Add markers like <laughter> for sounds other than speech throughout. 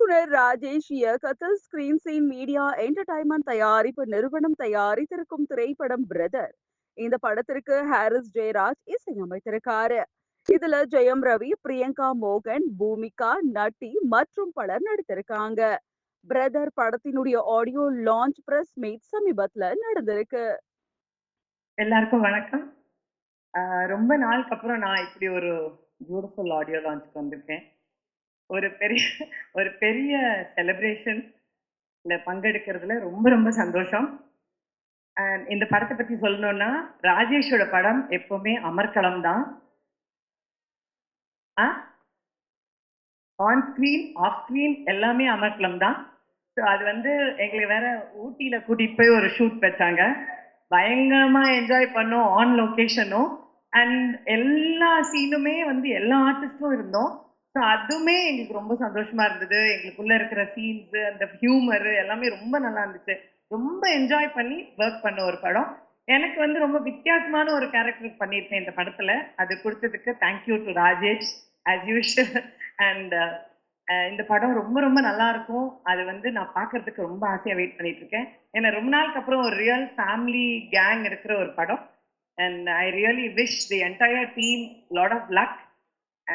இயக்குனர் ராஜேஷ் இயக்கத்தில் screen scene media entertainment தயாரிப்பு நிறுவனம் தயாரித்திருக்கும் திரைப்படம் பிரதர் இந்த படத்திற்கு ஹாரிஸ் ஜெயராஜ் இசையமைத்திருக்காரு. இதுல ஜெயம் ரவி பிரியங்கா மோகன் பூமிகா நட்டி மற்றும் பலர் நடித்திருக்காங்க. பிரதர் படத்தினுடைய ஆடியோ லான்ச் பிரஸ் மீட் சமீபத்துல நடந்திருக்கு. எல்லாருக்கும் வணக்கம். ரொம்ப நாளுக்கு அப்புறம் நான் இப்படி ஒரு பியூட்டிஃபுல் ஆடியோ லான்ச்சுக்கு வந்திருக்கேன். ஒரு பெரிய ஒரு பெரிய செலிப்ரேஷன்ல பங்கெடுக்கிறதுல ரொம்ப ரொம்ப சந்தோஷம். அண்ட் இந்த படத்தை பத்தி சொல்லணும்னா ராஜேஷோட படம் எப்பவுமே அமர்க்களம் தான். ஆன் ஸ்க்ரீன் ஆஃப் ஸ்க்ரீன் எல்லாமே அமர்க்களம் தான். ஸோ அது வந்து எங்களுக்கு வேற ஊட்டியில கூட்டிட்டு போய் ஒரு ஷூட் வச்சாங்க. பயங்கரமா என்ஜாய் பண்ணோம் ஆன் லொக்கேஷனும் அண்ட் எல்லா சீனுமே வந்து எல்லா ஆர்டிஸ்டும் இருந்தோம். ஸோ அதுவுமே எங்களுக்கு ரொம்ப சந்தோஷமா இருந்தது. எங்களுக்குள்ள இருக்கிற சீன்ஸ் அந்த ஹியூமர் எல்லாமே ரொம்ப நல்லா இருந்துச்சு. ரொம்ப என்ஜாய் பண்ணி ஒர்க் பண்ண ஒரு படம். எனக்கு வந்து ரொம்ப வித்தியாசமான ஒரு கேரக்டர் பண்ணியிருக்கேன் இந்த படத்துல. அது கொடுத்ததுக்கு thank you to Rajesh as usual and இந்த படம் ரொம்ப ரொம்ப நல்லா இருக்கும். அது வந்து நான் பார்க்கறதுக்கு ரொம்ப ஆசையாக வெயிட் பண்ணிட்டு இருக்கேன். ஏன்னா ரொம்ப நாளுக்கு அப்புறம் ஒரு ரியல் ஃபேமிலி கேங் இருக்கிற ஒரு படம். And I really wish the entire team lot of luck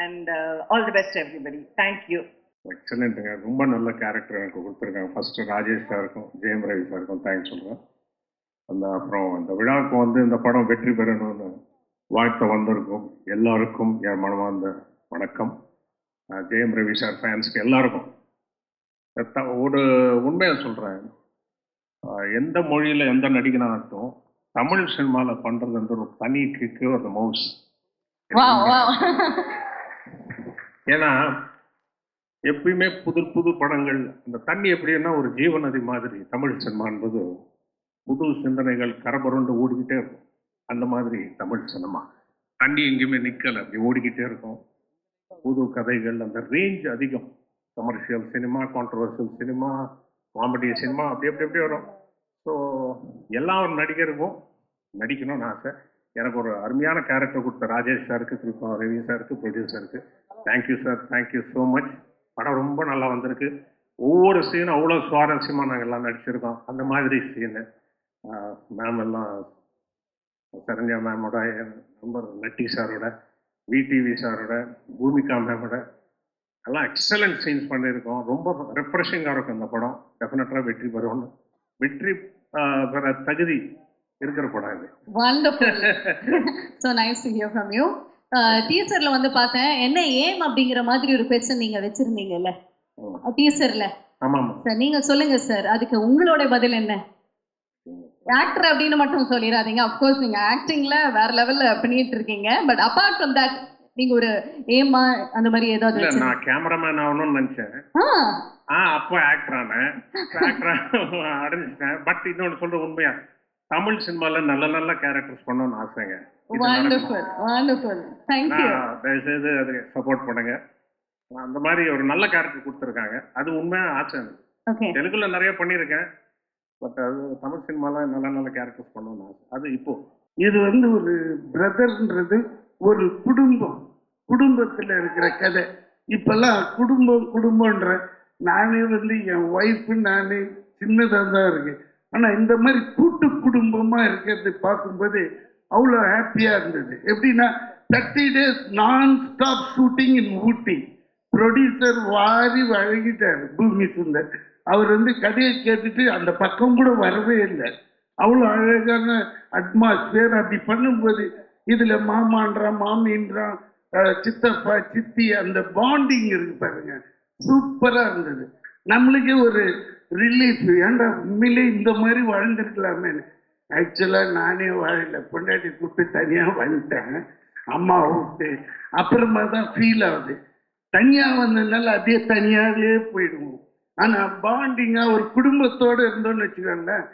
and all the best everybody thank you எக்ஸலண்ட்டுங்க ரொம்ப நல்ல கேரக்டர் எனக்கு கொடுத்துருக்காங்க. ஃபர்ஸ்ட் ராஜேஷ் சாருக்கும் ஜெயம் ரவி சாருக்கும் தேங்க்ஸ் சொல்கிறேன் அந்த அப்புறம் இந்த விழாவுக்கு வந்து இந்த படம் வெற்றி பெறணும்னு வாழ்த்த வந்திருக்கும். எல்லாருக்கும் என் மனமார்ந்த வணக்கம். ஜெயம் ரவி சார் ஃபேன்ஸ்க்கு எல்லாருக்கும். ஒரு உண்மையை சொல்கிறேன் எந்த மொழியில் எந்த நடிகனாகட்டும் தமிழ் சினிமாவில் பண்ணுறது வந்து ஒரு தனி கிக்கு ஒரு மவுஸ் ஏன்னா எப்பயுமே புது புது படங்கள் அந்த தண்ணி எப்படின்னா ஒரு ஜீவநதி மாதிரி. தமிழ் சினிமா என்பது புது சிந்தனைகள் கரபுரண்டு ஓடிக்கிட்டே இருக்கும். அந்த மாதிரி தமிழ் சினிமா. தண்ணி எங்கேயுமே நிற்கலை அப்படி ஓடிக்கிட்டே இருக்கும். புது கதைகள் அந்த ரேஞ்ச் அதிகம். Commercial cinema controversial cinema comedy cinema அப்படி அப்படி அப்படி வரும். ஸோ எல்லா ஒரு நடிகருக்கும் நடிக்கணும்னு ஆசை. எனக்கு ஒரு அருமையான கேரக்டர் கொடுத்த ராஜேஷ் சாருக்கு திருப்பா ரவி சாருக்கு ப்ரொடியூசருக்கு thank you sir thank you so much படம் ரொம்ப நல்லா வந்திருக்கு. ஒவ்வொரு சீனும் அவ்வளோ சுவாரஸ்யமாக நாங்கள் எல்லாம் நடிச்சிருக்கோம். அந்த மாதிரி சீனு மேம் எல்லாம் சரண்யா மேமோட ரொம்ப நட்டி சாரோட விடிவி சாரோட பூமிகா மேமோட எல்லாம் எக்ஸலண்ட் சீன்ஸ் பண்ணியிருக்கோம். ரொம்ப ரெஃப்ரெஷிங்காக இருக்கும் இந்த படம். டெஃபினட்டாக வெற்றி பெறும்னு வெற்றி பெற தகுதி இருக்கிற படம் இது. <laughs> டீசர்ல வந்து பார்த்தேன். என்ன ஏம் அப்படிங்கிற மாதிரி ஒரு கொஸ்டின் நீங்க வச்சிருந்தீங்கல்ல? டீசர்ல சார் நீங்க சொல்லுங்க சார். அதுக்கு உங்களோட பதில் என்ன? ஆக்டர் அப்படின்னு மட்டும் சொல்லிடாதீங்க. அஃப்கோர்ஸ் நீங்க ஆக்டிங்ல வேற லெவல்ல பண்ணிட்டு இருக்கீங்க. பட் அபார்ட் ஃப்ரம் தட் நீங்க ஒரு ஏமா அந்த மாதிரி ஏதாவது? நான் கேமராமேன் ஆகணும்னு நினச்சேன். ஆ. ஆ அப்போ ஆக்டர் ஆனேன். ஆக்டர் பட் இன்னொன்று சொல்ற உண்மையா தமிழ் சினிமால நல்ல நல்ல கேரக்டர்ஸ் பண்ணணும்னு ஆசைங்க. வண்டர்ஃபுல் வண்டர்ஃபுல் தேங்க்யூ நான் தயவுசெய்து அது சப்போர்ட் பண்ணுங்க. அந்த மாதிரி ஒரு நல்ல கேரக்டர் கொடுத்துருக்காங்க. அது உண்மையா ஆசை எனக்கு. ஓகே தெலுங்குல நிறைய பண்ணியிருக்கேன். பட் அது தமிழ் சினிமால நல்ல நல்ல கேரக்டர்ஸ் பண்ணணும்னு ஆசை. அது இப்போ இது வந்து ஒரு பிரதர்ன்றது ஒரு குடும்பம். குடும்பத்துல இருக்கிற கதை. இப்பெல்லாம் குடும்பம் குடும்பம்ன்ற நானே வந்து என் ஒய்ஃபு நானே சின்னதாக தான் இருக்கு ஆனா இந்த மாதிரி கூட்டு குடும்பமா இருக்கிறது பார்க்கும்போது அவ்வளோ ஹாப்பியாக இருந்தது. எப்படின்னா thirty days non stop shooting in Ooty producer வாரி வழங்கிட்டார் பூமி சுந்தர். அவர் வந்து கதையை கேட்டுட்டு அந்த பக்கம் கூட வரவே இல்லை. அவ்வளோ அழகான அட்மாஸ்பியர் அப்படி பண்ணும்போது இதில் மாமான்றான் மாமின்றான் சித்தப்பா சித்தி அந்த பாண்டிங் இருக்கு பாருங்க. சூப்பராக இருந்தது. நம்மளுக்கே ஒரு ரிலீஃப் ஏன்டா உண்மையிலே இந்த மாதிரி வாழ்ந்துருக்கலாமே ஆக்சுவலாக நானே வாழல பொண்டாட்டி கூப்பிட்டு தனியாக வந்துட்டேன். அம்மா விட்டு அப்புறமா தான் ஃபீல் ஆகுது. தனியாக வந்ததுனால அப்படியே தனியாகவே போயிடுவோம். ஆனால் பாண்டிங்காக ஒரு குடும்பத்தோடு இருந்தோம்னு வச்சுக்கோங்களேன்.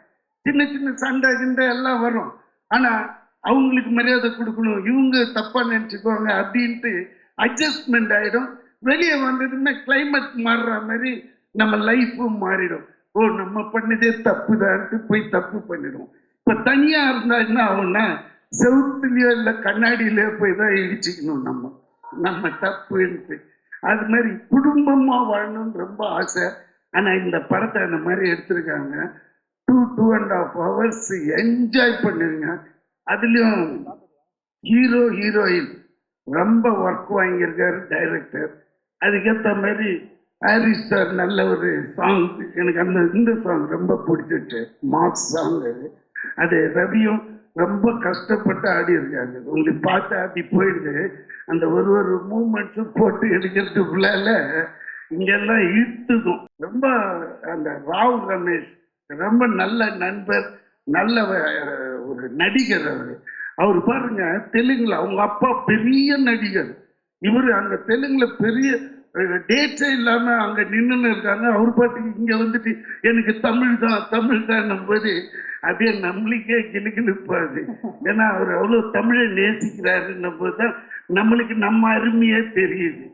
சின்ன சின்ன சண்டை கிண்டை எல்லாம் வரும். ஆனால் அவங்களுக்கு மரியாதை கொடுக்கணும். இவங்க தப்பாக நினச்சிக்குவாங்க அப்படின்ட்டு அட்ஜஸ்ட்மெண்ட் ஆகிடும் வெளியே வந்ததுன்னா கிளைமேட் மாறுற மாதிரி நம்ம லைஃப்பும் மாறிடும். ஓ நம்ம பண்ணதே தப்புதான்ட்டு போய் தப்பு பண்ணிடுவோம். இப்போ தனியாக இருந்தால் என்ன ஆகும்னா செவுத்துலயோ இல்லை கண்ணாடியிலேயோ போய் தான் இடிச்சுக்கணும் நம்ம. நம்ம தப்புன்ட்டு அது மாதிரி குடும்பமாக வாழணும்னு ரொம்ப ஆசை. ஆனால் இந்த படத்தை அந்த மாதிரி எடுத்திருக்காங்க. Two two and half hours enjoy பண்ணிருங்க அதுலேயும் ஹீரோ ஹீரோயின் ரொம்ப ஒர்க் வாங்கியிருக்காரு டைரக்டர் அதுக்கேற்ற மாதிரி ஹாரிஸ் சார் நல்ல ஒரு சாங் எனக்கு அந்த இந்த சாங் ரொம்ப பிடிச்சிட்டு மாஸ் சாங் அது. அது ரவியும் ரொம்ப கஷ்டப்பட்டு ஆடி இருக்காங்க உங்களுக்கு பார்த்து அப்படி போயிடுது. அந்த ஒரு ஒரு மூமெண்ட்ஸும் போட்டு எடுக்கிறதுக்குள்ளால இங்கெல்லாம் இழுத்துக்கும். ரொம்ப அந்த ராவ் ரமேஷ் ரொம்ப நல்ல நண்பர் நல்ல ஒரு நடிகர் அவர். அவர் பாருங்க தெலுங்குல அவங்க அப்பா பெரிய நடிகர். இவர் அங்க தெலுங்குல பெரிய டேட்ஸே இல்லாம அங்க நின்றுன்னு இருக்காங்க. அவர் பாட்டுக்கு இங்க வந்துட்டு எனக்கு தமிழ் தான் தமிழ் தான் போது அப்படியே நம்மளுக்கே கிளுகிழுப்பாது ஏன்னா அவர் அவ்வளோ தமிழை நேசிக்கிறாருன்னும் போது தான் நம்மளுக்கு நம்ம அருமையே தெரியுது.